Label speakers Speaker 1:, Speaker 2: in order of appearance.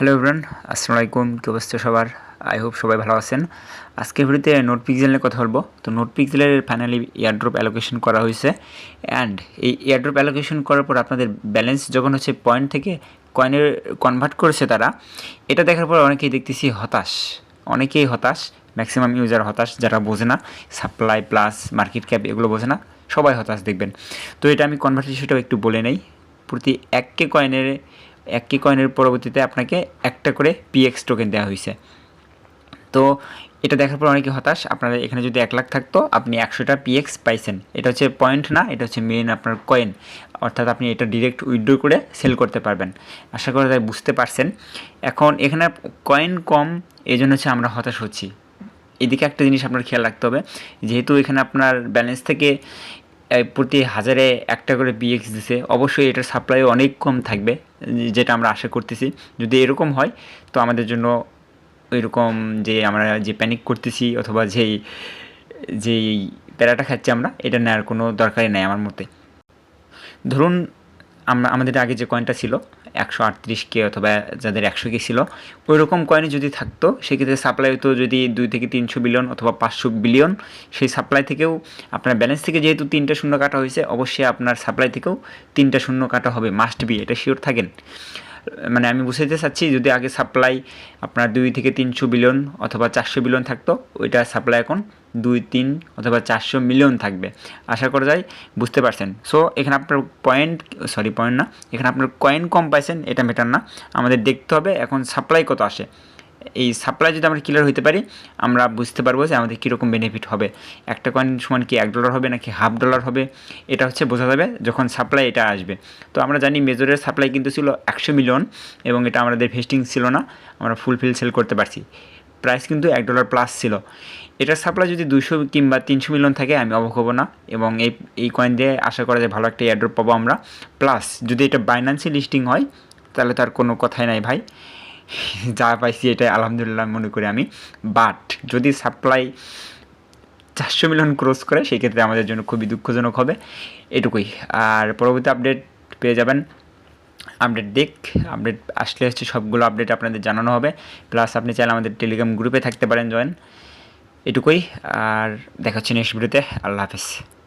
Speaker 1: Hello everyone আসসালামু আলাইকুম। কী অবস্থা সবার? আই হোপ সবাই ভালো আছেন। আজকের ভিডিওতে নোট পিক্সেল নিয়ে কথা বলব। তো নোট পিক্সেলের ফাইনালি এয়ারড্রপ অ্যালোকেশন করা হয়েছে। অ্যান্ড এই এয়ারড্রপ অ্যালোকেশন করার পর আপনাদের ব্যালেন্স যখন হচ্ছে পয়েন্ট থেকে কয়েনের কনভার্ট করেছে তারা, এটা দেখার পর অনেকেই দেখতেছি হতাশ। অনেকেই হতাশ। ম্যাক্সিমাম ইউজার হতাশ, যারা বোঝে না। সাপ্লাই প্লাস মার্কেট ক্যাপ এগুলো বোঝে না। সবাই হতাশ দেখবেন। তো এটা আমি কনভার্ট একটু বলে নেই। প্রতি এক কয়েনের এক কে কয়েনের পরবর্তীতে আপনাকে একটা করে পিএক্স টোকেন দেওয়া হয়েছে তো এটা দেখার পর অনেকে হতাশ, আপনার এখানে যদি এক লাখ থাকতো, আপনি একশোটা পিএক্স পাইছেন। এটা হচ্ছে পয়েন্ট না, এটা হচ্ছে মেন আপনার কয়েন অর্থাৎ আপনি এটা ডিরেক্ট উইথড্র করে সেল করতে পারবেন। আশা করি তাই বুঝতে পারছেন। এখন এখানে কয়েন কম এই জন্য হচ্ছে আমরা হতাশ হচ্ছি। এদিকে একটা জিনিস আপনার খেয়াল রাখতে হবে, যেহেতু এখানে আপনার ব্যালেন্স থেকে প্রতি হাজারে একটা করে বিএক্স দিছে, অবশ্যই এটার সাপ্লাই অনেক কম থাকবে। যেটা আমরা আশা করতেছি। যদি এরকম হয়, তো আমাদের জন্য ওইরকম যে আমরা যে প্যানিক করতেছি অথবা যেই যেই প্যারাটা খাচ্ছি আমরা, এটা নেওয়ার কোনো দরকারই নাই আমার মতে। ধরুন, আমরা, আমাদের আগে যে কয়েনটা ছিল একশো আটত্রিশ কে অথবা যাদের একশো কে ছিল ওই রকম কয়েনে যদি থাকতো, সেক্ষেত্রে সাপ্লাই হতো যদি দুই থেকে তিনশো বিলিয়ন অথবা পাঁচশো বিলিয়ন সেই সাপ্লাই থেকেও আপনার ব্যালেন্স থেকে যেহেতু তিনটা শূন্য কাটা হয়েছে, অবশ্যই আপনার সাপ্লাই থেকেও তিনটা শূন্য কাটা হবে মাস্ট বি এটা শিওর থাকেন। মানে আমি বুঝাইতে চাচ্ছি যদি আগে সাপ্লাই আপনার দুই থেকে তিনশো বিলিয়ন অথবা চারশো বিলিয়ন থাকতো, ওইটা সাপ্লাই এখন দুই, তিন অথবা চারশো মিলিয়ন থাকবে। আশা করা যায় বুঝতে পারছেন। সো এখানে আপনার পয়েন্ট সরি পয়েন্ট না, এখানে আপনার কয়েন কম পাইছেন, এটা মেটার না। আমাদের দেখতে হবে এখন সাপ্লাই কত আসে। এই সাপ্লাই যদি আমরা ক্লিয়ার হইতে পারি, আমরা বুঝতে পারব যে আমাদের কীরকম বেনিফিট হবে। একটা কয়েন সমান কি এক ডলার হবে নাকি হাফ ডলার হবে? এটা হচ্ছে বোঝা যাবে যখন সাপ্লাই এটা আসবে। তো আমরা জানি মেজরের সাপ্লাই কিন্তু ছিল একশো মিলিয়ন এবং এটা আমাদের ভেস্টিং ছিল না, আমরা ফুলফিল সেল করতে পারছি। প্রাইস কিন্তু এক ডলার প্লাস ছিল। এটার সাপ্লাই যদি দুশো কিংবা তিনশো মিলিয়ন থাকে, আমি অবাক হব না এবং এই এই কয়েন দিয়ে আশা করা যায় ভালো একটা এয়ারড্রপ পাবো আমরা। প্লাস যদি এটা বাইন্যান্সি লিস্টিং হয়, তাহলে তার কোনো কথাই নাই ভাই। যা পাইছি এটাই আলহামদুলিল্লাহ মনে করি আমি। বাট যদি সাপ্লাই চারশো মিলিয়ন ক্রস করে, সেক্ষেত্রে আমাদের জন্য খুবই দুঃখজনক হবে। এটুকুই। আর পরবর্তী আপডেট পেয়ে যাবেন। আপডেট দেখ আপডেট আসলে হচ্ছে সবগুলো আপডেট আপনাদের জানানো হবে। প্লাস আপনি চাইলে আমাদের টেলিগ্রাম গ্রুপে থাকতে পারেন জয়েন এটুকুই। আর দেখা হচ্ছে নেক্সট ভিডিওতে আল্লাহ হাফেজ।